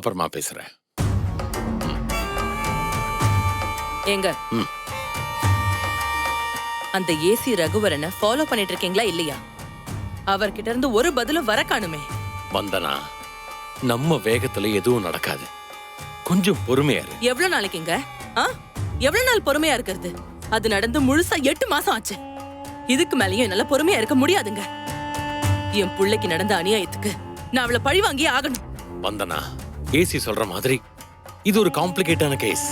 அப்புறமா பேசுறேன். ஏங்க. ம். அந்த ஏசி ரகுவரனை ஃபாலோ பண்ணிட்டு இருக்கீங்களா இல்லையா? அவர்கிட்ட இருந்து ஒரு பதிலும் வர காணுமே. வந்தனா நம்ம வேகத்துல எதுவும் நடக்காது. கொஞ்சம் பொறுமையா இரு. எவ்வளவு நாளைக்குங்க? ஆ? எவ்வளவு நாள் பொறுமையா இருக்கிறது? அது நடந்து முழுசா எட்டு மாசம் ஆச்சு. இதுக்கு மேலயும் என்னால பொறுமையா இருக்க முடியாதுங்க. என் புள்ளைக்கு நடந்த அநியாயத்துக்கு நான் அவளை பழி வாங்கியே ஆகணும். வந்தனா ஏசி சொல்ற மாதிரி. இது ஒரு காம்ப்ளிகேட்டான கேஸ்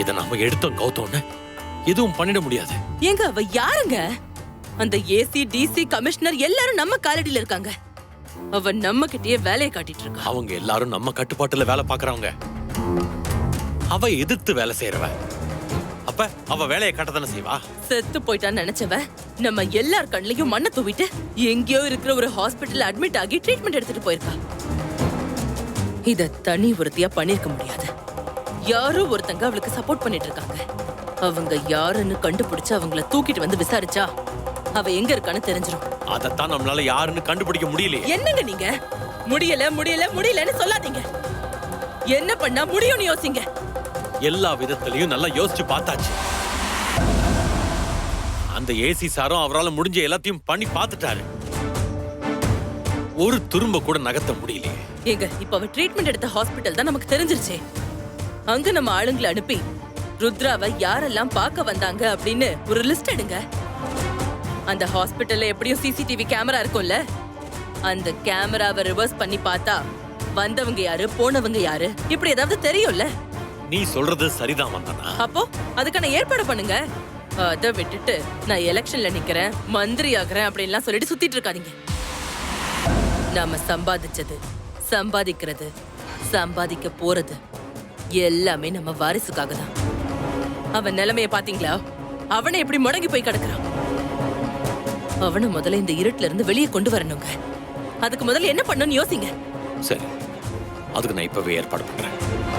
இத நாம எடுத்தோம் கௌத்தோன்னு எதுவும் பண்ணிட முடியாது. ஏங்க அவ யாருங்க? அந்த ஏசி டிசி கமிஷனர் எல்லாரும் நம்ம காலடியில இருக்காங்க. அவ நம்ம கிட்டயே வேலையை காட்டிட்டு இருக்கா. அவங்க எல்லாரும் நம்ம கட்டுப்பாட்டுல வேலை பாக்குறவங்க அவ எதிர்த்து வேலை செய்யறவ அப்ப அவ வேலையை காட்டத்தானே செய்வா? செத்து போயிட்டான்னு நினைச்சவ நம்ம எல்லார் கண்லயும் மண்ணை தூவிட்டு எங்கேயோ இருக்கிற ஒரு ஹாஸ்பிட்டல்ல அட்மிட் ஆகி ட்ரீட்மெண்ட் எடுத்துட்டு போயிருக்கா. இத தனி ஒருத்தியா பண்ணிருக்க முடியாது. யாரோ ஒருத்தங்க அவளுக்கு சப்போர்ட் பண்ணிட்டு இருக்காங்க அவங்க யாருன்னு கண்டுபிடிச்சு அவங்கள தூக்கிட்டு வந்து விசாரிச்சா அவ எங்க இருக்கான்னு தெரிஞ்சிரும். அதத்தான் நம்மளால யாருன்னு கண்டுபிடிக்க முடியலையே. என்னங்க நீங்க? முடியல முடியல முடியலன்னு சொல்லாதீங்க. என்ன பண்ணா முடியும்னு யோசிங்க. எல்லா விதத்திலையும் நல்லா யோசிச்சு பார்த்தாச்சு. அந்த ஏசி சாரும் அவரால முடிஞ்ச எல்லாத்தையும் பண்ணி பார்த்துட்டாரு. ஒரு துரும்ப கூட நகர்த்த முடியலையே. ஏங்க இப்ப அவ ட்ரீட்மெண்ட் எடுத்த ஹாஸ்பிட்டல் தான் நமக்கு தெரிஞ்சிருச்சே. அங்க நம்ம ஆளுங்களை அனுப்பி ருத்ராவை யாரெல்லாம் பார்க்க வந்தாங்க அப்படின்னு ஒரு லிஸ்ட் எடுங்க. அந்த ஹாஸ்பிட்டல்ல எப்படியும் சிசிடிவி கேமரா இருக்கும்ல? அந்த கேமராவை ரிவர்ஸ் பண்ணி பார்த்தா வந்தவங்க யாரு போனவங்க யாரு? இப்படி ஏதாவது தெரியும்ல? நீ சொல்றது சரிதான் வந்தனா அப்போ அதுக்கான ஏற்பாடு பண்ணுங்க. அதை விட்டுட்டு நான் எலெக்ஷன்ல நிக்கிறேன் மந்திரி ஆகுறேன் அப்படின்லாம் சொல்லிட்டு சுத்திட்டு இருக்காதீங்க. நாம சம்பாதிச்சது சம்பாதிக்கிறது. சம்பாதிக்க போறது எல்லாமே நம்ம வாரிசுக்காக தான். அவன் நிலைமைய பாத்தீங்களா அவனை எப்படி முடங்கி போய் கிடக்குறான். அவனை முதல்ல இந்த இருட்டுல இருந்து வெளியே கொண்டு வரணுங்க. அதுக்கு முதல்ல என்ன பண்ணணும்னு யோசிங்க. சரி. அதுக்கு நான் இப்பவே ஏற்பாடு பண்றேன்.